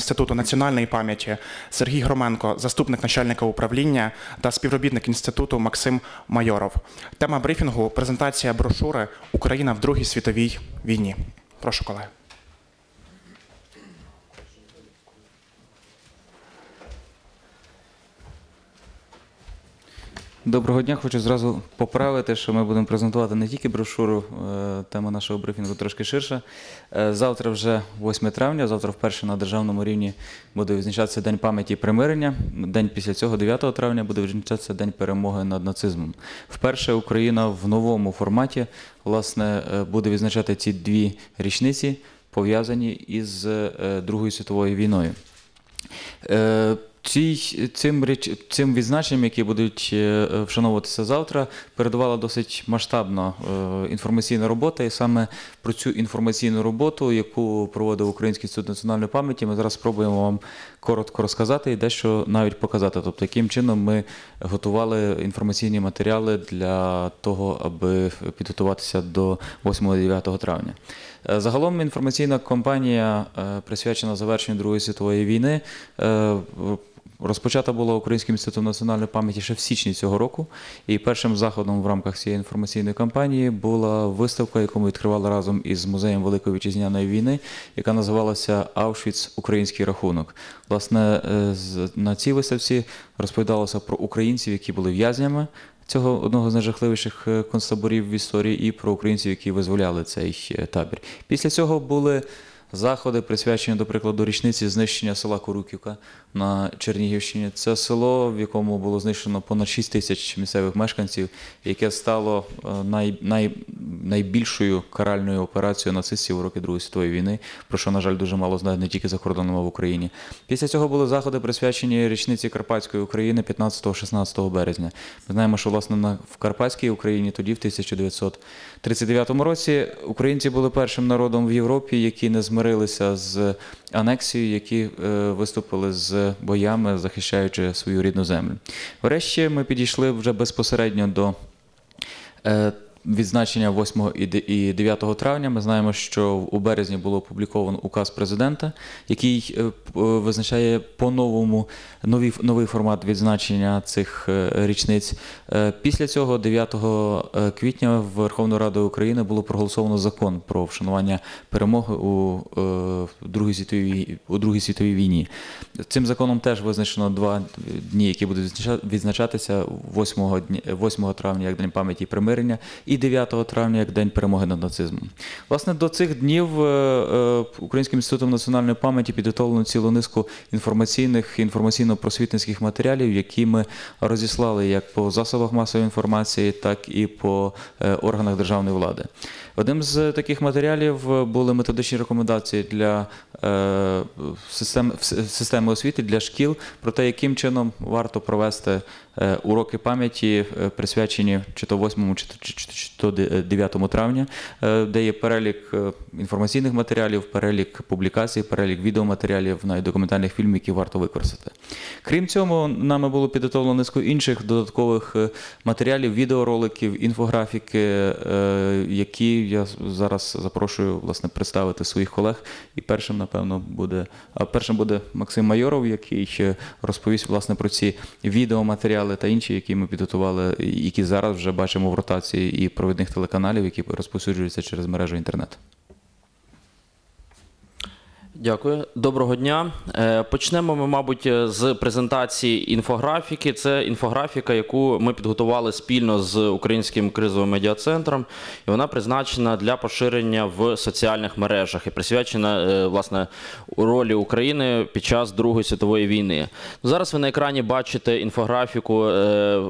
Інституту національної пам'яті Сергій Громенко, заступник начальника управління та співробітник інституту Максим Майоров. Тема брифінгу презентація брошури Україна в Другій світовій війні. Прошу колеги. Доброго дня. Хочу зразу поправити, що ми будемо презентувати не тільки брошуру. е, Тема нашого брифінгу трошки ширша. Е, Завтра вже 8 травня, завтра вперше на державному рівні буде відзначатися День пам'яті і примирення. День після цього, 9 травня, буде відзначатися День перемоги над нацизмом. Вперше Україна в новому форматі власне е, буде відзначати ці дві річниці, пов'язані із Другою світовою війною. Цій, цим, річ, цим відзначенням, які будуть е, вшановуватися завтра, передувала досить масштабна е, інформаційна робота. І саме про цю інформаційну роботу, яку проводив Український інститут національної пам'яті, ми зараз спробуємо вам коротко розказати і дещо навіть показати. Тобто, яким чином ми готували інформаційні матеріали для того, аби підготуватися до 8-9 травня. Е, Загалом інформаційна кампанія, е, присвячена завершенню Другої світової війни, розпочата була Українським інститутом національної пам'яті ще в січні цього року. І першим заходом в рамках цієї інформаційної кампанії була виставка, яку ми відкривали разом із музеєм Великої вітчизняної війни, яка називалася Аушвіц Український рахунок. Власне, е, на цій виставці розповідалося про українців, які були в'язнями цього одного з найжахливіших е, концтаборів в історії, і про українців, які визволяли цей е, табір. Після цього були заходи, присвячені, до прикладу, річниці знищення села Коруківка на Чернігівщині. Це село, в якому було знищено понад 6 тисяч місцевих мешканців, яке стало е, най, най, найбільшою каральною операцією нацистів у роки Другої світової війни, про що, на жаль, дуже мало знають не тільки за кордоном, в Україні. Після цього були заходи, присвячені річниці Карпатської України 15-16 березня. Ми знаємо, що власне на в Карпатській Україні тоді, в 1939 році, українці були першим народом в Європі, які не змирилися з анексією, які е, виступили з боями, захищаючи свою рідну землю. Врешті ми підійшли вже безпосередньо до. Відзначення 8 і де- 9 травня ми знаємо, що у березні було опубліковано указ президента, який е, е, визначає по-новому новий, новий формат відзначення цих е, річниць. Після цього, 9 е, квітня, Верховною Радою України було проголосовано закон про вшанування перемоги у, Другій світовій, у Другій світовій війні. Цим законом теж визначено два дні, які будуть відзнача- відзначатися 8, дні, 8 травня як День пам'яті і примирення і 9 травня як День перемоги над нацизмом. Власне, до цих днів е, е, Українським інститутом національної пам'яті підготовлено цілу низку інформаційних інформаційно-просвітницьких матеріалів, які ми розіслали як по засобах масової інформації, так і по е, органах державної влади. Одним з таких матеріалів е, були методичні рекомендації для е, систем, системи освіти для шкіл про те, яким чином варто провести е, уроки пам'яті, е, присвячені чи то 8, чи чи, чи, чи то 9 травня, е, де є перелік е, інформаційних матеріалів, перелік публікацій, перелік відеоматеріалів, навіть документальних фільмів, які варто використати. Крім цього, нами було підготовлено низку інших додаткових е, матеріалів, відеороликів, інфографіки, е, які я зараз запрошую власне представити своїх колег. І першим, напевно, буде першим буде Максим Майоров, який ще розповість власне про ці відеоматеріали та інші, які ми підготували, які зараз вже бачимо в ротації і провідних телеканалів, які розповсюджуються через мережу інтернет. Дякую, доброго дня. Е, Почнемо ми, мабуть, з презентації інфографіки. Це інфографіка, яку ми підготували спільно з Українським кризовим медіа-центром, і вона призначена для поширення в соціальних мережах і присвячена е, власне ролі України під час Другої світової війни. Зараз ви на екрані бачите інфографіку е,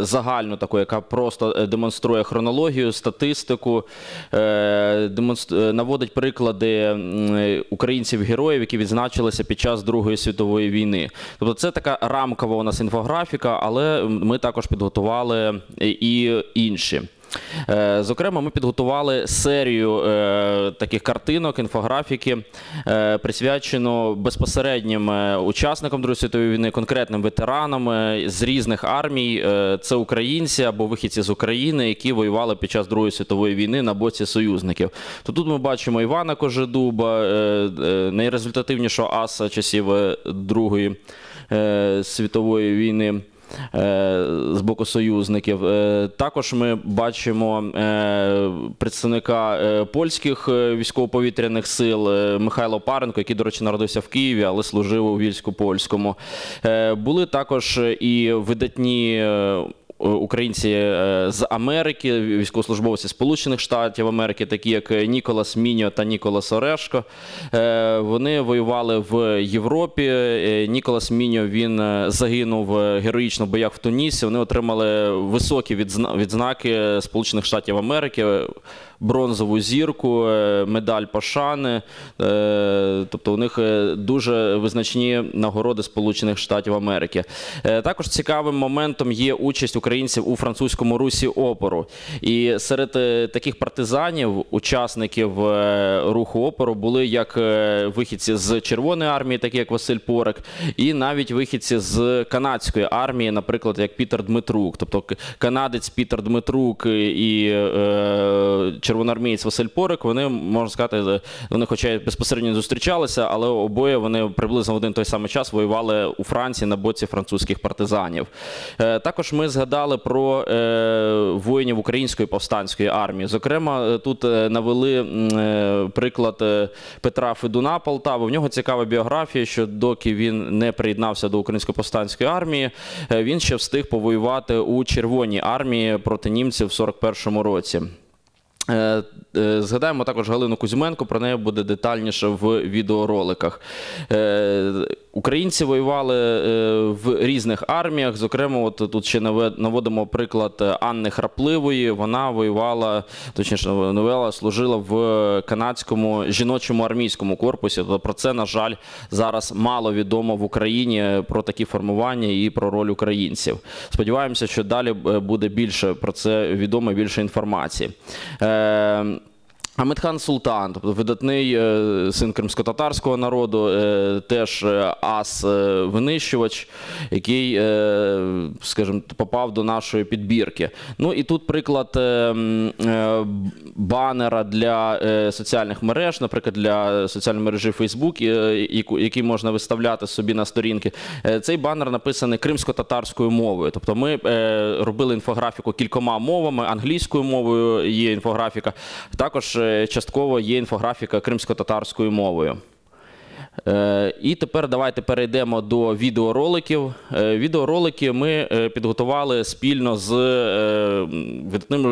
загальну таку, яка просто демонструє хронологію, статистику, наводить приклади е, українців-героїв, які відзначилися під час Другої світової війни. Тобто це така рамкова у нас інфографіка, але ми також підготували і інші. Е, Зокрема, ми підготували серію е, таких картинок, інфографіки, е, присвячено безпосереднім учасникам Другої світової війни, конкретним ветеранам з різних армій. Це українці або вихідці з України, які воювали під час Другої світової війни на боці союзників. То тут ми бачимо Івана Кожедуба, найрезультативнішого аса часів Другої світової війни з боку союзників. Е, Також ми бачимо е, представника е, польських е, військово-повітряних сил е, Михайло Паренко, який, до речі, народився в Києві, але служив у війську польському. Е, Були також і видатні. Е, Українці е, з Америки, військовослужбовці Сполучених Штатів Америки, такі як Ніколас Міньо та Ніколас Орешко. Е, Вони воювали в Європі. Ніколас Міньо він загинув героїчно в боях в Тунісі. Вони отримали високі відзна- відзнаки Сполучених Штатів Америки, бронзову зірку, е, медаль пошани. Е, Тобто у них е, дуже визначні нагороди Сполучених Штатів Америки. Також цікавим моментом є участь українців у французькому русі опору. І серед таких партизанів, учасників руху опору, були як вихідці з Червоної армії, такі як Василь Порек, і навіть вихідці з канадської армії, наприклад, як Пітер Дмитрук. Тобто канадець Пітер Дмитрук і червоноармієць Василь Порек, вони можна сказати, е, вони, хоча й безпосередньо зустрічалися, але обоє вони приблизно в один той самий час воювали у Франції на боці французьких партизанів. Е, Також ми згадали про е, воїнів української повстанської армії. Зокрема, тут навели приклад Петра Федуна Полтави. В нього цікава біографія, що доки він не приєднався до української повстанської армії, він ще встиг повоювати у Червоній армії проти німців в 41-му році. Е, е, Згадаємо також Галину Кузьменко, про неї буде детальніше в відеороликах. Е, Українці воювали е, в різних арміях. Зокрема, от тут ще наводимо приклад е, Анни Храпливої. Вона воювала, точніше, новела служила в канадському жіночому армійському корпусі. Тобто про це, на жаль, зараз мало відомо в Україні про такі формування і про роль українців. Сподіваємося, що далі е, буде більше про це відомо, більше інформації. Амитхан Султан, тобто видатний е, син кримсько-татарського народу, е, теж е, ас винищувач, який, скажімо, попав до нашої підбірки. Ну і тут приклад банера для соціальних мереж, наприклад, для соціальної мережі Facebook, який можна виставляти собі на сторінки. Цей банер написаний кримсько-татарською мовою. Тобто ми робили інфографіку кількома мовами, англійською мовою є інфографіка. Також частково є інфографіка кримсько-татарською мовою. Е, І тепер давайте перейдемо до відеороликів. Е, Відеоролики ми е, підготували спільно з видатним,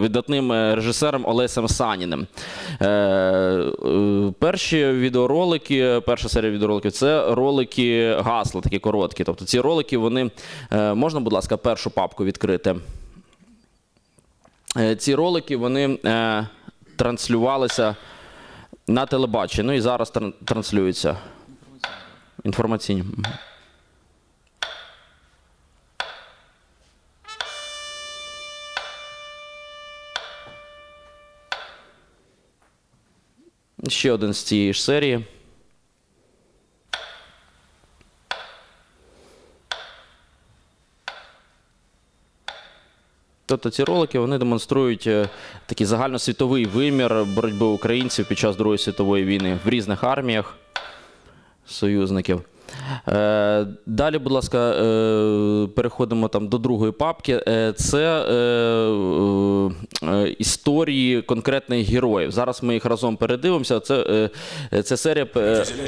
видатним режисером Олесем Саніним. Перші відеоролики, перша серія відеороликів це ролики гасла, такі короткі. Тобто ці ролики, вони можна, будь ласка, першу папку відкрити. Ці ролики вони транслювалися на телебаченні, ну і зараз тран- транслюються. Інформаційні. Ще один з цієї ж серії. Тобто ці ролики вони демонструють е, такий загальносвітовий вимір боротьби українців під час Другої світової війни в різних арміях союзників. Е, Далі, будь ласка, е, переходимо там до другої папки. Е, Це історії конкретних героїв. Зараз ми їх разом передивимося. Це, це серія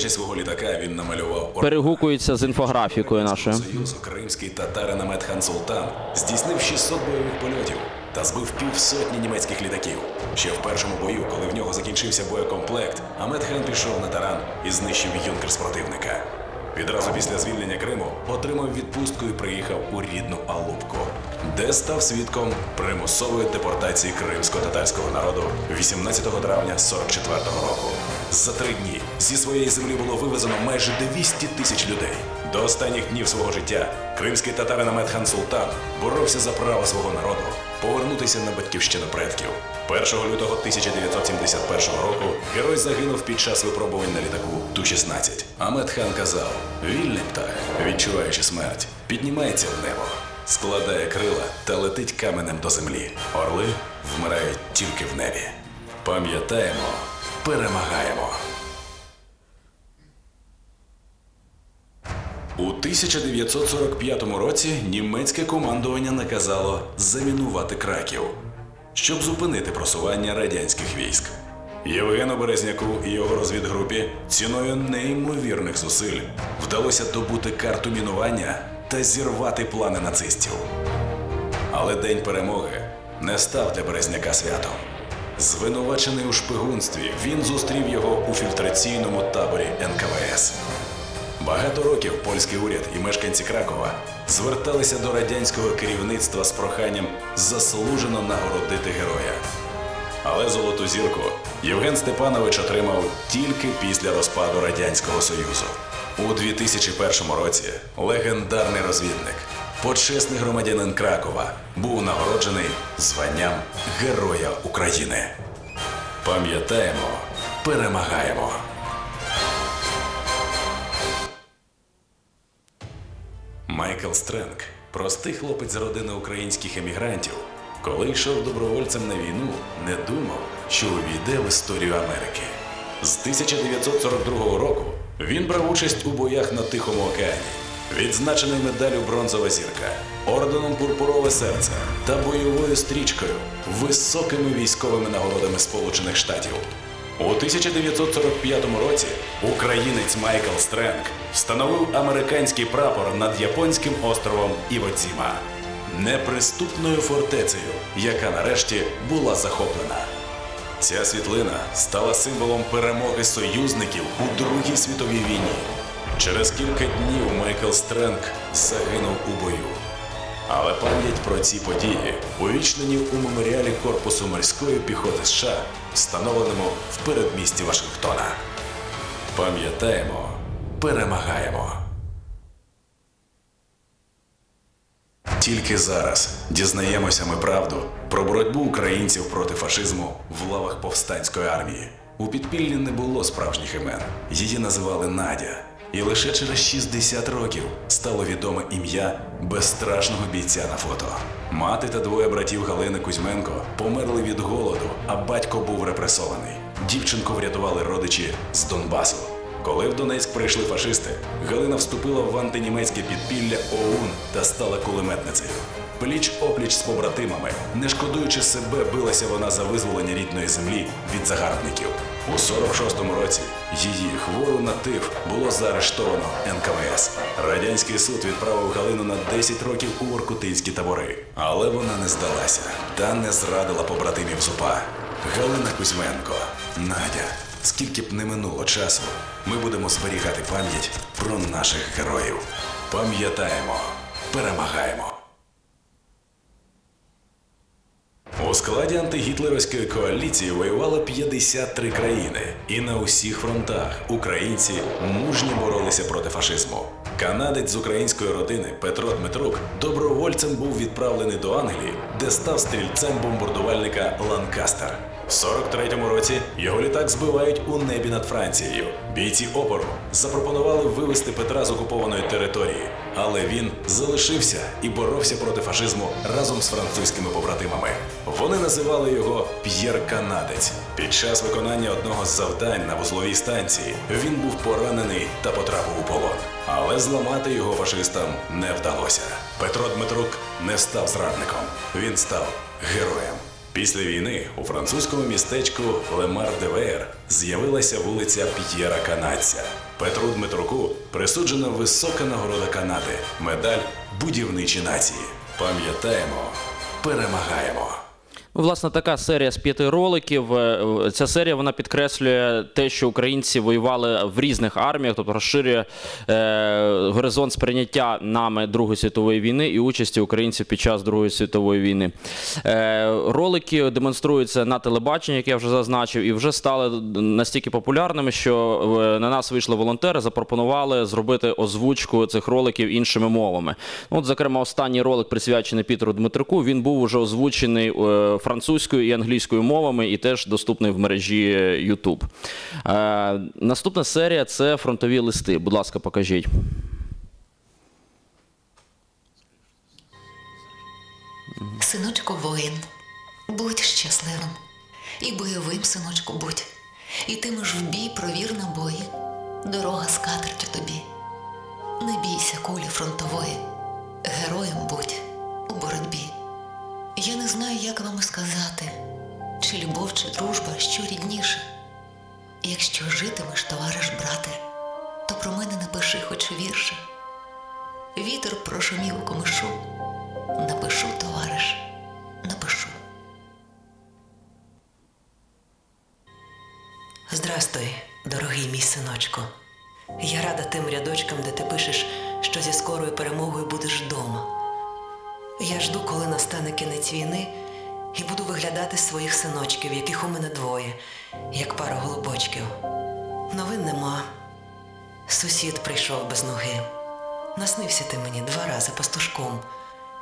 свого літака він намалював перегукується з інфографікою нашою. Союзу кримський татарин Аметхан Султан здійснив 600 бойових польотів та збив півсотні німецьких літаків. Ще в першому бою, коли в нього закінчився боєкомплект, Аметхан пішов на таран і знищив юнкерс противника. Відразу після звільнення Криму отримав відпустку і приїхав у рідну Алубку, де став свідком примусової депортації кримсько-татарського народу 18 травня 44-го року. За три дні зі своєї землі було вивезено майже 200 тисяч людей. До останніх днів свого життя кримський татарин Аметхан Султан боровся за право свого народу повернутися на батьківщину предків. 1 лютого 1971 року герой загинув під час випробувань на літаку Ту-16. Амет хан казав: вільний птах, відчуваючи смерть, піднімається в небо, складає крила та летить каменем до землі. Орли вмирають тільки в небі. Пам'ятаємо, перемагаємо. У 1945 році німецьке командування наказало замінувати Краків, щоб зупинити просування радянських військ. Євгену Березняку і його розвідгрупі ціною неймовірних зусиль вдалося добути карту мінування та зірвати плани нацистів. Але День перемоги не став для Березняка святом. Звинувачений у шпигунстві, він зустрів його у фільтраційному таборі НКВС. Багато років польський уряд і мешканці Кракова зверталися до радянського керівництва з проханням заслужено нагородити героя. Але золоту зірку Євген Степанович отримав тільки після розпаду Радянського Союзу. У 2001 році легендарний розвідник, почесний громадянин Кракова, був нагороджений званням Героя України. Пам'ятаємо, перемагаємо. Майкл Стренк, простий хлопець з родини українських емігрантів, коли йшов добровольцем на війну, не думав, що увійде в історію Америки. З 1942 року він брав участь у боях на Тихому океані, відзначений медаллю Бронзова зірка, орденом Пурпурове серце та бойовою стрічкою, високими військовими нагородами Сполучених Штатів. У 1945 році українець Майкл Стренк встановив американський прапор над японським островом Івоціма, неприступною фортецею, яка нарешті була захоплена. Ця світлина стала символом перемоги союзників у Другій світовій війні. Через кілька днів Майкл Стренк загинув у бою. Але пам'ять про ці події увічнені у меморіалі Корпусу морської піхоти США, встановленому в передмісті Вашингтона. Пам'ятаємо, перемагаємо. Тільки зараз дізнаємося ми правду про боротьбу українців проти фашизму в лавах повстанської армії. У підпіллі не було справжніх імен. Її називали Надя. І лише через 60 років стало відоме ім'я безстрашного бійця на фото. Мати та двоє братів Галини Кузьменко померли від голоду, а батько був репресований. Дівчинку врятували родичі з Донбасу. Коли в Донецьк прийшли фашисти, Галина вступила в антинімецьке підпілля ОУН та стала кулеметницею. Пліч опліч з побратимами, не шкодуючи себе, билася вона за визволення рідної землі від загарбників. У 46-му році її хвору на тиф було заарештовано НКВС. Радянський суд відправив Галину на 10 років у воркутинські табори. Але вона не здалася та не зрадила побратимів ЗУПА. Галина Кузьменко, Надя. Скільки б не минуло часу, ми будемо зберігати пам'ять про наших героїв. Пам'ятаємо, перемагаємо. У складі антигітлерівської коаліції воювало 53 країни, і на усіх фронтах українці мужньо боролися проти фашизму. Канадець з української родини Петро Дмитрук добровольцем був відправлений до Англії, де став стрільцем бомбардувальника Ланкастер. В 43-му році його літак збивають у небі над Францією. Бійці опору запропонували вивезти Петра з окупованої території, але він залишився і боровся проти фашизму разом з французькими побратимами. Вони називали його П'єр Канадець. Під час виконання одного з завдань на вузловій станції він був поранений та потрапив у полон. Але зламати його фашистам не вдалося. Петро Дмитрук не став зрадником, він став героєм. Після війни у французькому містечку Лемар-де-Веєр з'явилася вулиця П'єра Канадця. Петру Дмитруку присуджена висока нагорода Канади, медаль будівничі нації. Пам'ятаємо, перемагаємо. Власне, така серія з п'яти роликів. Е, Ця серія вона підкреслює те, що українці воювали в різних арміях, тобто розширює е, горизонт сприйняття нами Другої світової війни і участі українців під час Другої світової війни. Е, ролики демонструються на телебаченні, як я вже зазначив, і вже стали настільки популярними, що е, на нас вийшли волонтери, запропонували зробити озвучку цих роликів іншими мовами. От, зокрема, останній ролик присвячений Пітеру Дмитрику. Він був уже озвучений е, французькою і англійською мовами і теж доступний в мережі е, YouTube. Е, наступна серія це фронтові листи. Будь ласка, покажіть. Синочку воїн, будь щасливим. І бойовим, синочку, будь. Ітимеш в бій, провір на бої. Дорога скатертю тобі. Не бійся кулі фронтової. Героєм будь. Я не знаю, як вам сказати, чи любов, чи дружба, що рідніше. Якщо житимеш, товариш брате, то про мене напиши хоч вірше. Вітер прошумів у комишу. Напишу, товариш, напишу. Здрастуй, дорогий мій синочку. Я рада тим рядочкам, де ти пишеш, що зі скорою перемогою будеш вдома. Я жду, коли настане кінець війни, і буду виглядати своїх синочків, яких у мене двоє, як пара голубочків. Новин нема. Сусід прийшов без ноги. Наснився ти мені два рази пастушком,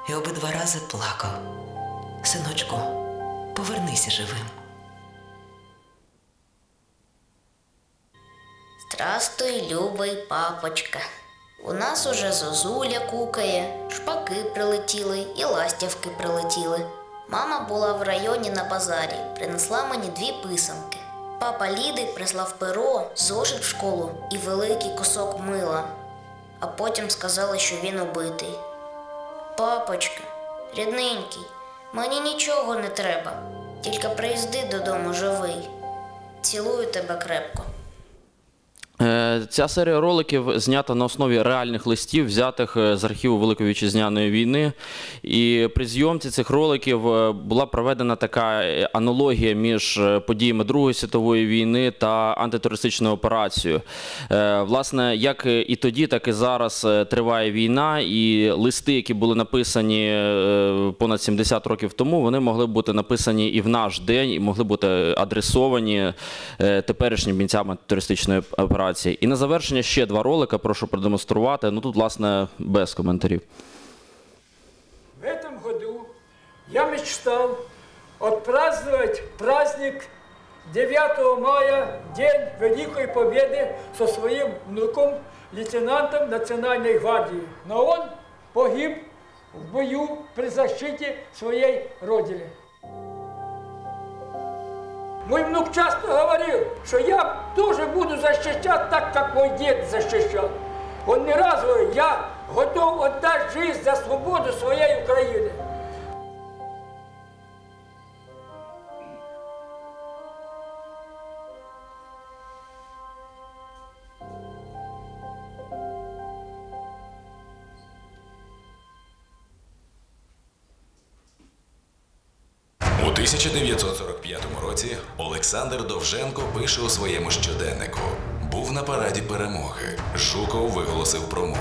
і обидва рази плакав. Синочку, повернися живим. Здрастуй, любий папочка. У нас уже зозуля кукає, шпаки прилетіли і ластівки прилетіли. Мама була в районі на базарі, принесла мені дві писанки. Папа Ліди прислав перо, зошит в школу і великий кусок мила. А потім сказали, що він убитий. Папочка, рідненький, мені нічого не треба, тільки приїзди додому живий. Цілую тебе крепко. Е, Ця серія роликів знята на основі реальних листів, взятих е, з архіву Великої вітчизняної війни. І при зйомці цих роликів е, була проведена така аналогія між подіями Другої світової війни та антитерористичною операцією. Власне, як і тоді, так і зараз триває війна, і листи, які були написані понад 70 років тому, вони могли бути написані і в наш день, і могли бути адресовані теперішнім бійцям антитерористичної операції І на завершення ще два ролика, прошу продемонструвати. Ну тут, власне, без коментарів. В этом году я мечтал отпраздновать праздник 9 мая, День Великой Победы со своим внуком, лейтенантом Национальной гвардии. Но он погиб в бою при защите своей родины. Мой внук часто говорил, что я тоже буду защищать так, как мой дед защищал. Он не раз говорил, я готов отдать жизнь за свободу своей Украины. Олександр Довженко пише у своєму щоденнику: був на параді перемоги. Жуков виголосив промову.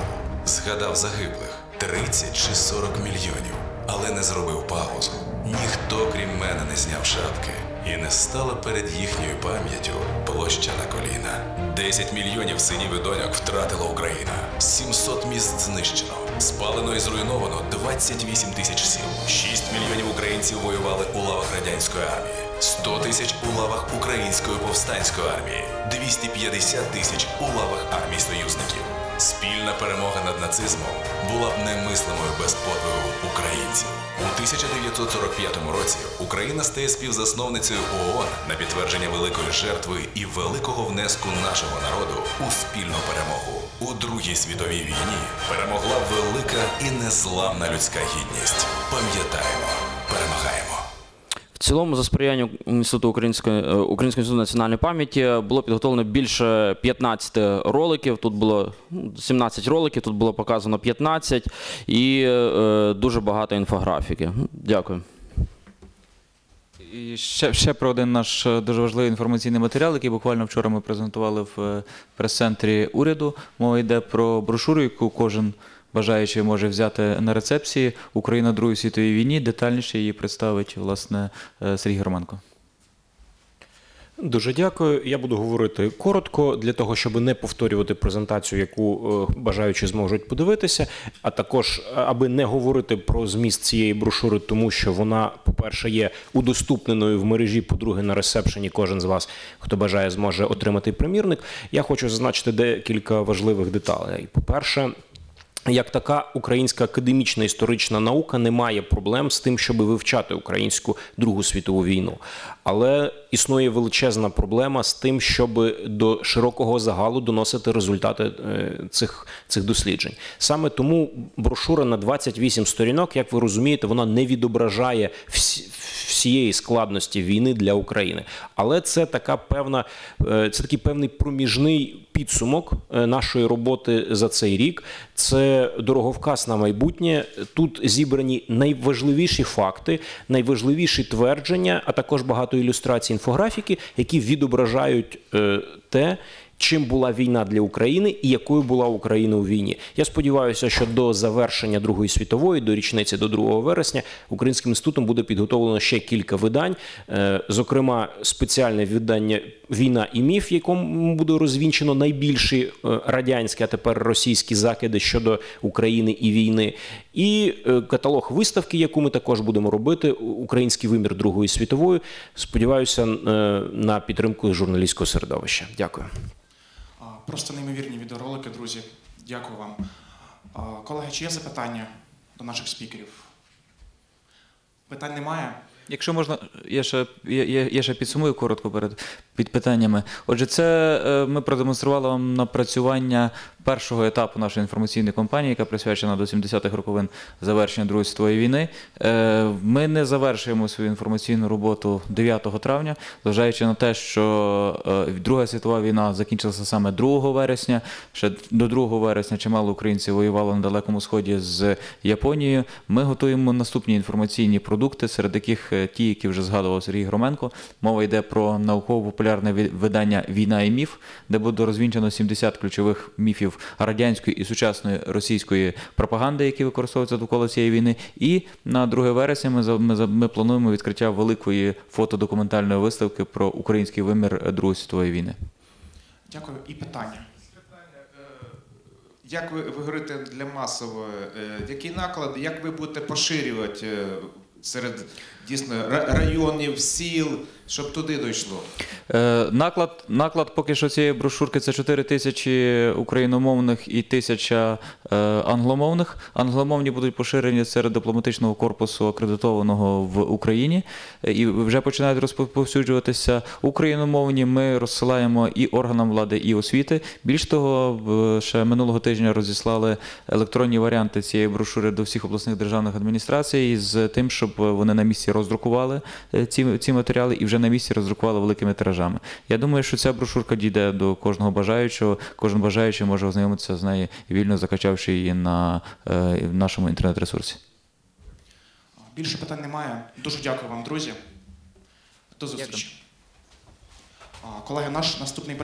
Згадав загиблих 30 чи 40 мільйонів, але не зробив паузу. Ніхто, крім мене, не зняв шапки. І не стала перед їхньою пам'яттю площа на коліна. 10 мільйонів синів і доньок втратила Україна. 700 міст знищено. Спалено і зруйновано 28 тисяч сіл. 6 мільйонів українців воювали у лавах радянської армії. 100 тисяч у лавах української повстанської армії, 250 тисяч у лавах армій союзників. Спільна перемога над нацизмом була б немислимою без подвигу українців. У 1945 році Україна стає співзасновницею ООН на підтвердження великої жертви і великого внеску нашого народу у спільну перемогу. У Другій світовій війні перемогла велика і незламна людська гідність. Пам'ятаємо. Цілому, за сприяння Інституту української е, Українського інституту національної пам'яті було підготовлено більше 15 роликів. Тут було ну, 17 роликів, тут було показано 15 і е, дуже багато інфографіки. Дякую. І ще, ще про один наш е, дуже важливий інформаційний матеріал, який буквально вчора ми презентували в е, прес-центрі уряду. Мова йде про брошуру, яку кожен бажаючий може взяти на рецепції Україна в Другій світовій війні. Детальніше її представить власне е, Сергій Романко. Дуже дякую. Я буду говорити коротко для того, щоб не повторювати презентацію, яку е, бажаючі зможуть подивитися, а також е, аби не говорити про зміст цієї брошури, тому що вона, по-перше, є удоступненою в мережі. По-друге, на ресепшені кожен з вас, хто бажає, зможе отримати примірник. Я хочу зазначити декілька важливих деталей. По-перше, як така українська академічна історична наука не має проблем з тим, щоб вивчати українську Другу світову війну. Але існує величезна проблема з тим, щоб до широкого загалу доносити результати е, цих, цих досліджень. Саме тому брошура на 28 сторінок, як ви розумієте, вона не відображає всі, всієї складності війни для України. Але це така певна, е, це такий певний проміжний підсумок е, нашої роботи за цей рік. Це дороговказ на майбутнє. Тут зібрані найважливіші факти, найважливіші твердження, а також багато ілюстрацій інфографіки, які відображають е, те. Чим була війна для України і якою була Україна у війні? Я сподіваюся, що до завершення Другої світової, до річниці до 2 вересня, Українським інститутом буде підготовлено ще кілька видань, е, зокрема, спеціальне видання Війна і міф, якому буде розвінчено найбільші е, радянські, а тепер російські закиди щодо України і війни, і е, каталог виставки, яку ми також будемо робити, Український вимір Другої світової. Сподіваюся на підтримку журналістського середовища. Дякую. Просто неймовірні відеоролики, друзі. Дякую вам. Колеги, чи є запитання до наших спікерів? Питань немає? Якщо можна, я ще, я, я, я ще підсумую коротко перед під питаннями. Отже, це е, ми продемонстрували вам напрацювання першого етапу нашої інформаційної кампанії, яка присвячена до 70-х роковин завершення Другої світової війни. Е, Ми не завершуємо свою інформаційну роботу 9 травня, зважаючи на те, що е, Друга світова війна закінчилася саме 2 вересня. Ще до 2 вересня чимало українців воювало на Далекому Сході з Японією. Ми готуємо наступні інформаційні продукти, серед яких ті, які вже згадував Сергій Громенко. Мова йде про науково-популярне ві- видання Війна і міф, де буде розвінчено 70 ключових міфів радянської і сучасної російської пропаганди, які використовуються довкола цієї війни. І на 2 вересня ми, ми, ми плануємо відкриття великої фотодокументальної виставки про український вимір Другої світової війни. Дякую. І питання. Як ви, ви говорите для масової, е, які наклади, як ви будете поширювати е, серед дійсно районів, сіл, щоб туди дійшло? Е, Наклад, наклад поки що цієї брошурки це 4 тисячі україномовних і тисяча е, англомовних. Англомовні будуть поширені серед дипломатичного корпусу акредитованого в Україні е, і вже починають розповсюджуватися. Україномовні ми розсилаємо і органам влади, і освіти. Більш того, ще минулого тижня розіслали електронні варіанти цієї брошури до всіх обласних державних адміністрацій з тим, щоб вони на місці роздрукували е, ці, ці матеріали і вже на місці роздрукували великими тиражами. Я думаю, що ця брошурка дійде до кожного бажаючого. Кожен бажаючий може ознайомитися з нею вільно закачавши її на е, в нашому інтернет-ресурсі. Більше питань немає. Дуже дякую вам, друзі. До зустрічі. А, Колеги, наш наступний